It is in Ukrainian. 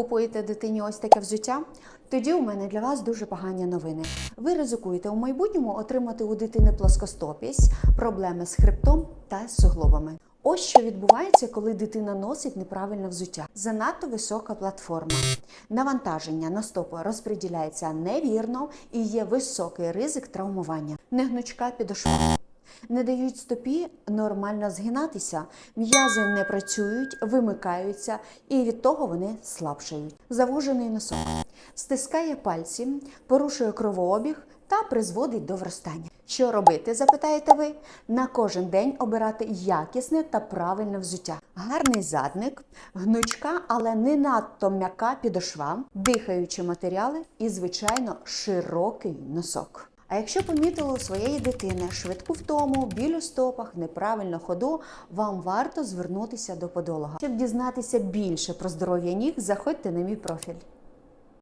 Купуєте дитині ось таке взуття? Тоді у мене для вас дуже погані новини. Ви ризикуєте у майбутньому отримати у дитини плоскостопість, проблеми з хребтом та суглобами. Ось що відбувається, коли дитина носить неправильне взуття. Занадто висока платформа. Навантаження на стопу розподіляється невірно і є високий ризик травмування. Негнучка підошва. Не дають стопі нормально згинатися, м'язи не працюють, вимикаються, і від того вони слабшають. Завужений носок стискає пальці, порушує кровообіг та призводить до вростання. Що робити, запитаєте ви? На кожен день обирати якісне та правильне взуття. Гарний задник, гнучка, але не надто м'яка підошва, дихаючі матеріали і, звичайно, широкий носок. А якщо помітили у своєї дитини швидку втому, біль у стопах, неправильну ходу, вам варто звернутися до подолога. Щоб дізнатися більше про здоров'я ніг, заходьте на мій профіль.